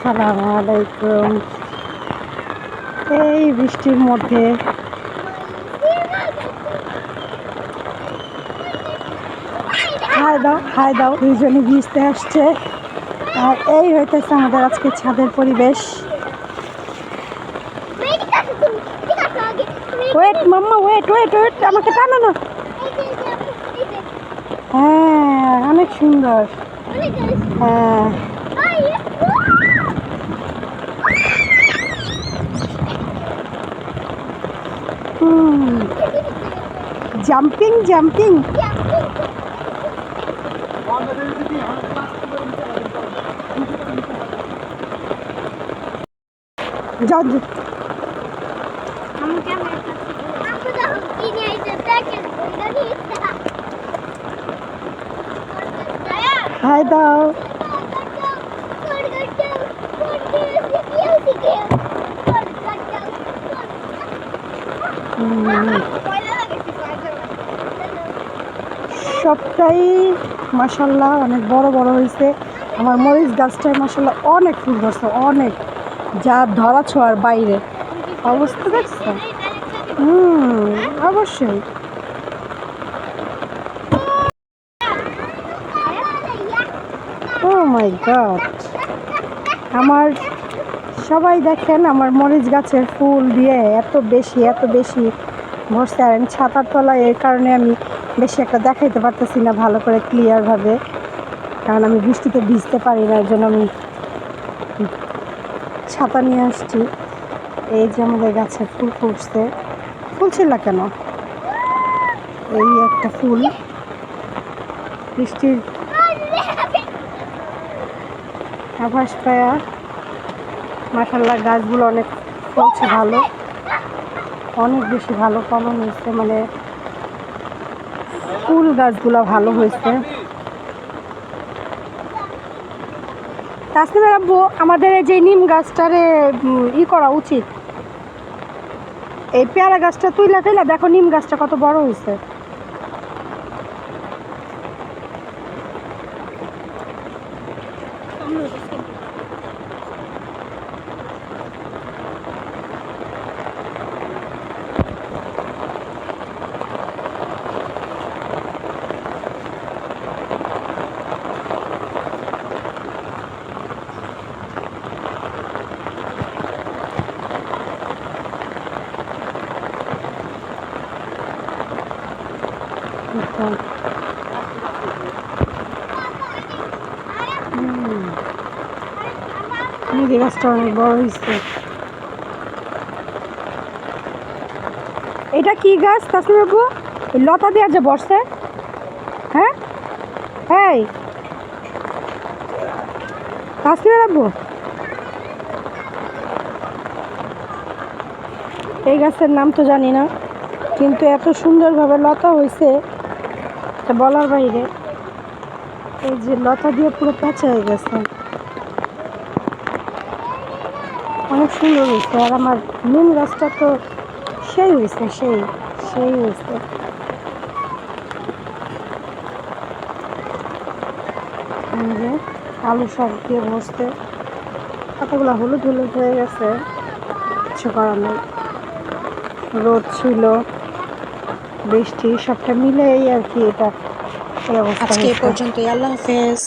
আসসালামু আলাইকুম। এই বৃষ্টির মধ্যে। হাই দাও হাই দাও, দুইজনে ভিজতে আসছে। আর এই হইতেছে আমাদের আজকে ছাদের পরিবেশ। ওয়েট মাম্মা ওয়েট ওয়েট ওয়েট আমাকে টানো না। হ্যাঁ অনেক সুন্দর। হ্যাঁ। জাম্পিং জাম্পিং যাও। হাই দাও সবটাই মাসাল্লাহ অনেক বড় বড় হয়েছে। আমার মরিচ গাছটায় মাসাল্লাহ অনেক ফুল ধরছে, অনেক। যা ধরা ছোঁয়ার বাইরে। অবস্থা দেখছ? হুম, অবশ্যই। মাই গড আমার সবাই দেখেন আমার মরিচ গাছের ফুল দিয়ে এত বেশি এত বেশি ভরছে। আর ছাতার তলায় এর কারণে আমি বেশি একটা দেখাইতে পারতেছি না ভালো করে ক্লিয়ারভাবে কারণ আমি বৃষ্টিতে ভিজতে পারি না এর জন্য আমি ছাতা নিয়ে আসছি। এই যে আমাদের গাছে ফুল ফুটছে। ফুল ছিল কেন? এই একটা ফুল। বৃষ্টির আভাস পায়া। মাসাল্লাহ গাছগুলো অনেক ফলছে ভালো। অনেক বেশি ভালো ফলন হয়েছে মানে গাছগুলো ভালো হয়েছে। তাসনিমের আব্বু, আমাদের এই যে নিম গাছটারে ই করা উচিত। এই পেয়ারা গাছটা তুইলা তুইলা দেখো নিম গাছটা কত বড় হয়েছে। নিম গাছটা অনেক বড় হয়েছে এটা কি গাছ তাসমির বাবু এই লতা দেওয়ার যে বসছে হ্যাঁ? এই। তাসমির বাবু এই গাছের নাম তো জানি না, কিন্তু এত সুন্দরভাবে লতা হয়েছে তা বলার বাইরে। এই যে লতা দিয়ে পুরো পেঁচা হয়ে গেছে। অনেক সুন্দর হয়েছে। আর আমার নিম গাছটা তো সেই হয়েছে, সেই সেই হয়েছে। আলু শাক দিয়ে বসতে পাতাগুলো হলুদ হলুদ হয়ে গেছে, কিছু করার নেই। রোদ ছিল। বৃষ্টি সবটা মিলে এই আর কি এটা আজকে এই পর্যন্তই আল্লাহ হাফেজ।